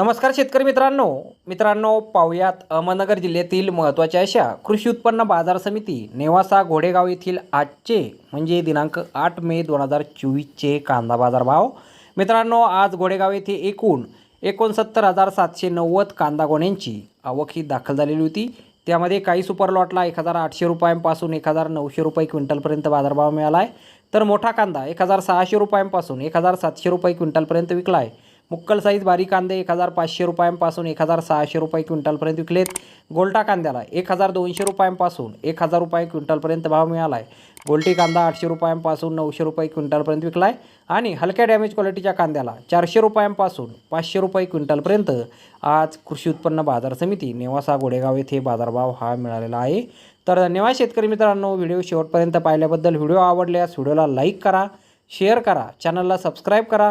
नमस्कार शेतकरी मित्रांनो. मित्रांनो पाहुयात अहमदनगर जिल्ह्यातील महत्त्वाच्या अशा कृषी उत्पन्न बाजार समिती नेवासा घोडेगाव येथील आजचे म्हणजे दिनांक आठ मे दोन हजार चोवीसचे कांदा बाजार भाव मित्रांनो आज घोडेगाव येथे एकूण एकोणसत्तर हजार सातशे नव्वद कांदा गोण्यांची आवक ही दाखल झालेली होती. त्यामध्ये काही सुपर लॉटला एक हजार आठशे रुपयांपासून एक हजार नऊशे रुपये क्विंटलपर्यंत बाजारभाव मिळाला आहे तर मोठा कांदा एक हजार सहाशे रुपयांपासून एक हजार सातशे रुपये क्विंटलपर्यंत विकला आहे मुक्कल साईज बारीक कांदे एक हजार पाचशे रुपयांपासून एक हजार सहाशे रुपये क्विंटलपर्यंत विकलेत. गोल्टा कांद्याला एक हजार दोनशे रुपयांपासून एक हजार रुपये क्विंटलपर्यंत भाव मिळाला आहे गोल्टी कांदा आठशे रुपयांपासून नऊशे रुपये क्विंटलपर्यंत विकला आहे आणि हलक्या डॅमेज क्वालिटीच्या कांद्याला चारशे रुपयांपासून पाचशे रुपये क्विंटलपर्यंत आज कृषी उत्पन्न बाजार समिती नेवासा गोडेगाव येथे बाजारभाव हा मिळालेला आहे. तर धन्यवाद शेतकरी मित्रांनो व्हिडिओ शेवटपर्यंत पाहिल्याबद्दल. व्हिडिओ आवडल्यास व्हिडिओला लाईक करा शेअर करा चॅनलला सबस्क्राईब करा.